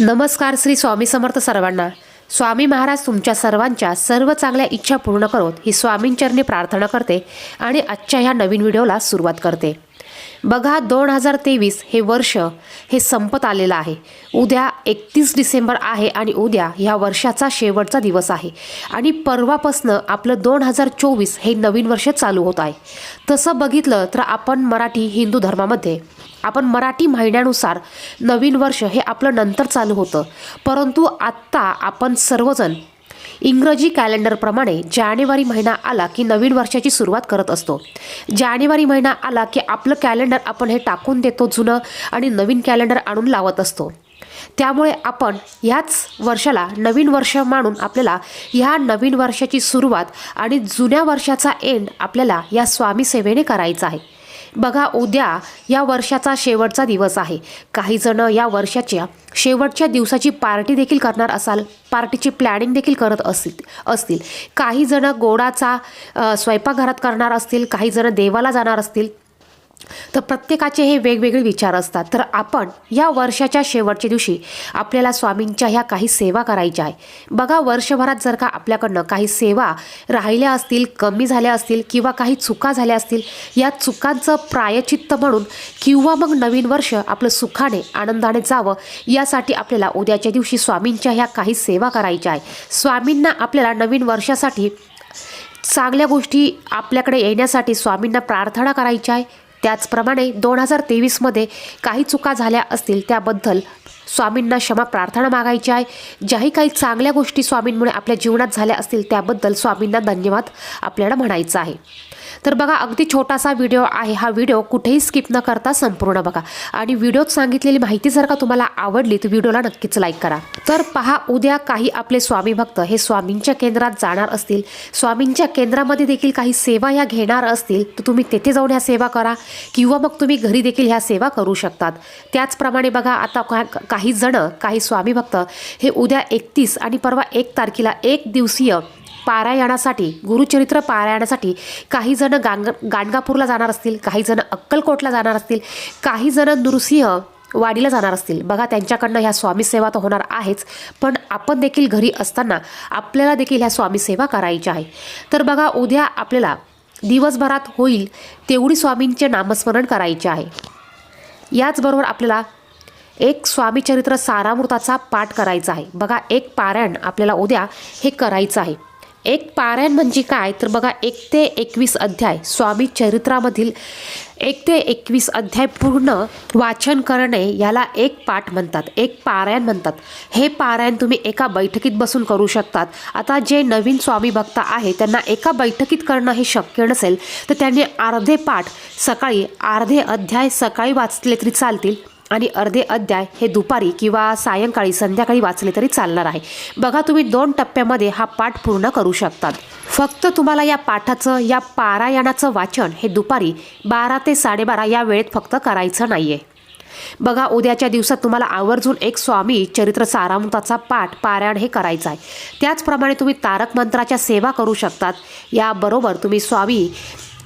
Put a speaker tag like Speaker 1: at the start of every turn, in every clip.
Speaker 1: नमस्कार श्री स्वामी समर्थ सर्वांना. स्वामी महाराज तुमच्या सर्वांच्या सर्व चांगल्या इच्छा पूर्ण करोत ही स्वामींचरणी प्रार्थना करते आणि आजच्या ह्या नवीन व्हिडिओला सुरुवात करते. बघा दोन हजार तेवीस हे वर्ष हे संपत आलेलं आहे. उद्या एकतीस डिसेंबर आहे आणि उद्या ह्या वर्षाचा शेवटचा दिवस आहे. आणि परवापासनं आपलं दोन हजार चोवीस हे नवीन वर्ष चालू होत आहे. तसं बघितलं तर आपण मराठी हिंदू धर्मामध्ये आपण मराठी महिन्यानुसार नवीन वर्ष हे आपलं नंतर चालू होतं. परंतु आत्ता आपण सर्वजण इंग्रजी कॅलेंडरप्रमाणे जानेवारी महिना आला की नवीन वर्षाची सुरुवात करत असतो. जानेवारी महिना आला की आपलं कॅलेंडर आपण हे टाकून देतो जुनं आणि नवीन कॅलेंडर आणून लावत असतो. त्यामुळे आपण ह्याच वर्षाला नवीन वर्ष मानून आपल्याला ह्या नवीन वर्षाची सुरुवात आणि जुन्या वर्षाचा एंड आपल्याला या स्वामी सेवेने करायचा आहे. बघा उद्या या वर्षाचा शेवटचा दिवस आहे. काहीजणं या वर्षाच्या शेवटच्या दिवसाची पार्टी देखील करणार असाल पार्टीची प्लॅनिंग देखील करत असतील. असतील काहीजणं गोडाचा स्वयंपाकघरात करणार असतील काहीजणं देवाला जाणार असतील. तर प्रत्येकाचे हे वेगवेगळे विचार असतात. तर आपण या वर्षाच्या शेवटच्या दिवशी आपल्याला स्वामींच्या ह्या काही सेवा करायच्या आहे. बघा वर्षभरात जर का आपल्याकडनं काही सेवा राहिल्या असतील कमी झाल्या असतील किंवा काही चुका झाल्या असतील या चुकांचं प्रायचित्त म्हणून किंवा मग नवीन वर्ष आपलं सुखाने आनंदाने जावं यासाठी आपल्याला उद्याच्या दिवशी स्वामींच्या ह्या काही सेवा करायच्या आहे. स्वामींना आपल्याला नवीन वर्षासाठी चांगल्या गोष्टी आपल्याकडे येण्यासाठी स्वामींना प्रार्थना करायची आहे. त्याचप्रमाणे दोन हजार तेवीसमध्ये काही चुका झाल्या असतील त्याबद्दल स्वामींना क्षमा प्रार्थना मागायची आहे. ज्याही काही चांगल्या गोष्टी स्वामींमुळे आपल्या जीवनात झाल्या असतील त्याबद्दल स्वामींना धन्यवाद आपल्याला म्हणायचं आहे. तर बघा अगदी छोटासा व्हिडिओ आहे. हा व्हिडिओ कुठेही स्किप न करता संपूर्ण बघा. आणि व्हिडिओत सांगितलेली माहिती जर का तुम्हाला आवडली तर व्हिडिओला नक्कीच लाईक करा. तर पहा उद्या काही आपले स्वामी भक्त हे स्वामींच्या केंद्रात जाणार असतील. स्वामींच्या केंद्रामध्ये देखील काही सेवा ह्या घेणार असतील तर तुम्ही तेथे जाऊन ह्या सेवा करा किंवा मग तुम्ही घरी देखील ह्या सेवा करू शकतात. त्याचप्रमाणे बघा आता का- काही जण काही स्वामी भक्त हे उद्या एकतीस आणि परवा एक तारखेला एक दिवसीय पारायणासाठी गुरुचरित्र पारायणासाठी काही जण गांग गाणगापूरला जाणार असतील काही जण अक्कलकोटला जाणार असतील काही जण नृसिंह वाडीला जाणार असतील. बघा त्यांच्याकडनं ह्या स्वामी सेवा तर होणार आहेच पण आपण देखील घरी असताना आपल्याला देखील ह्या स्वामी सेवा करायची आहे. तर बघा उद्या आपल्याला दिवसभरात होईल तेवढी स्वामींचे नामस्मरण करायचे आहे. याचबरोबर आपल्याला एक स्वामीचरित्र सारामृताचा पाठ करायचा आहे. बघा एक पारायण आपल्याला उद्या हे करायचं आहे. एक पारायण म्हणजे काय? तर बघा एक ते एकवीस अध्याय. स्वामी चरित्रामधील एक ते एकवीस अध्याय पूर्ण वाचन करणे याला एक पाठ म्हणतात एक पारायण म्हणतात. हे पारायण तुम्ही एका बैठकीत बसून करू शकतात. आता जे नवीन स्वामी भक्त आहे त्यांना एका बैठकीत करणं हे शक्य नसेल तर त्यांनी अर्धे पाठ सकाळी अर्धे अध्याय सकाळी वाचले तरी चालतील. आणि अर्धे अध्याय हे दुपारी किंवा सायंकाळी संध्याकाळी वाचले तरी चालणार आहे. बघा तुम्ही दोन टप्प्यामध्ये हा पाठ पूर्ण करू शकतात. फक्त तुम्हाला या पाठाचं या पारायणाचं वाचन हे दुपारी बारा ते साडेबारा या वेळेत फक्त करायचं नाही आहे बघा उद्याच्या दिवसात तुम्हाला आवर्जून एक स्वामी चरित्र सारामृताचा पाठ पारायण हे करायचं आहे. त्याचप्रमाणे तुम्ही तारक मंत्राच्या सेवा करू शकतात. याबरोबर तुम्ही स्वामी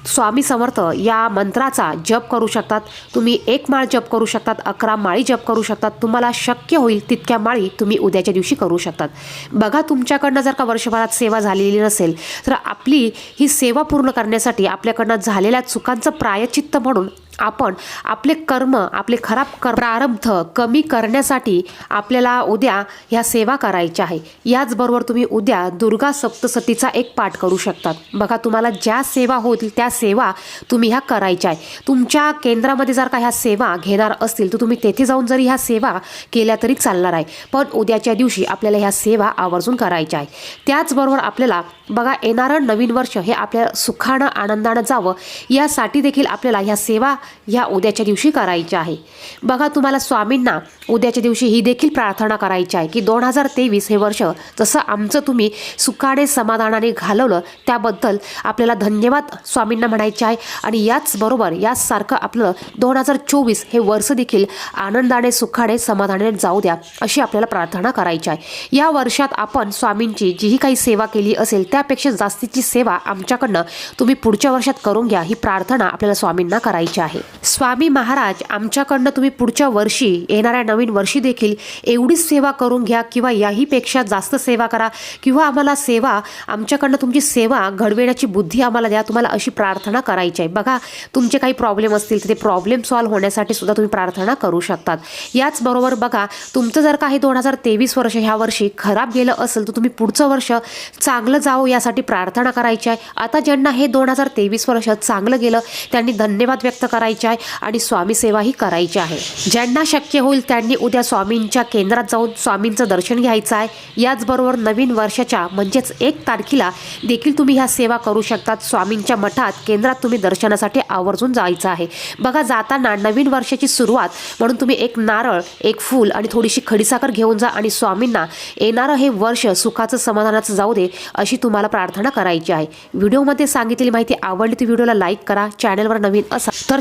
Speaker 1: स्वामी समर्थ या मंत्राचा जप करू शकतात. तुम्ही एक माळ जप करू शकतात अकरा माळी जप करू शकतात. तुम्हाला शक्य होईल तितक्या माळी तुम्ही उद्याच्या दिवशी करू शकतात. बघा तुमच्याकडनं जर का वर्षभरात सेवा झालेली नसेल तर आपली ही सेवा पूर्ण करण्यासाठी आपल्याकडनं झालेल्या चुकांचं प्रायचित्त म्हणून आपण आपले कर्म आपले खराब कर प्रारब्ध कमी करण्यासाठी आपल्याला उद्या ह्या सेवा करायच्या आहे. याचबरोबर तुम्ही उद्या दुर्गा सप्तसतीचा एक पाठ करू शकतात. बघा तुम्हाला ज्या सेवा होतील त्या सेवा तुम्ही ह्या करायच्या आहे. तुमच्या केंद्रामध्ये जर का ह्या सेवा घेणार असतील तर तुम्ही तेथे जाऊन जरी ह्या सेवा केल्या तरी चालणार आहे. पण उद्याच्या दिवशी आपल्याला ह्या सेवा आवर्जून करायच्या आहे. त्याचबरोबर आपल्याला बघा येणारं नवीन वर्ष हे आपल्या सुखानं आनंदानं जावं. यासाठी देखील आपल्याला ह्या सेवा ह्या उद्याच्या दिवशी करायच्या आहे. बघा तुम्हाला स्वामींना उद्याच्या दिवशी ही देखील प्रार्थना करायची आहे की दोन हजार तेवीस हे वर्ष जसं आमचं तुम्ही सुखाने समाधानाने घालवलं त्याबद्दल आपल्याला धन्यवाद स्वामींना म्हणायचे आहे. आणि याचबरोबर याचसारखं आपलं दोन हजार चोवीस हे वर्ष देखील आनंदाने सुखाने समाधानाने जाऊ द्या अशी आपल्याला प्रार्थना करायची आहे. या वर्षात आपण स्वामींची जीही काही सेवा केली असेल त्यापेक्षा जास्तीची सेवा आमच्याकडनं तुम्ही पुढच्या वर्षात करून घ्या ही प्रार्थना आपल्याला स्वामींना करायची आहे. आहे. स्वामी महाराज आमच्याकडनं तुम्ही पुढच्या वर्षी येणाऱ्या नवीन वर्षी देखील एवढीच सेवा करून घ्या किंवा याहीपेक्षा जास्त सेवा करा किंवा आम्हाला सेवा आमच्याकडनं तुमची सेवा घडविण्याची बुद्धी आम्हाला द्या तुम्हाला अशी प्रार्थना करायची आहे. बघा तुमचे काही प्रॉब्लेम असतील तर ते प्रॉब्लेम सॉल्व्ह होण्यासाठी सुद्धा तुम्ही प्रार्थना करू शकतात. याचबरोबर बघा तुमचं जर काही दोन हजार तेवीस वर्ष ह्या वर्षी खराब गेलं असेल तर तुम्ही पुढचं वर्ष चांगलं जावं यासाठी प्रार्थना करायची आहे. आता ज्यांना हे दोन हजार तेवीस वर्ष चांगलं गेलं त्यांनी धन्यवाद व्यक्त करा. करायची आहे आणि स्वामीसेवाही करायची आहे. ज्यांना शक्य होईल त्यांनी उद्या स्वामींच्या केंद्रात जाऊन स्वामींचं दर्शन घ्यायचं आहे. याचबरोबर नवीन वर्षाच्या म्हणजेच एक तारखेला देखील तुम्ही ह्या सेवा करू शकतात. स्वामींच्या मठात केंद्रात तुम्ही दर्शनासाठी आवर्जून जायचं आहे. बघा जाताना नवीन वर्षाची सुरुवात म्हणून तुम्ही एक नारळ एक फूल आणि थोडीशी खडीसाखर घेऊन जा आणि स्वामींना येणारं हे वर्ष सुखाचं समाधानाचं जाऊ दे अशी तुम्हाला प्रार्थना करायची आहे. व्हिडिओमध्ये सांगितलेली माहिती आवडली तर व्हिडिओला लाईक करा. चॅनलवर नवीन असा तर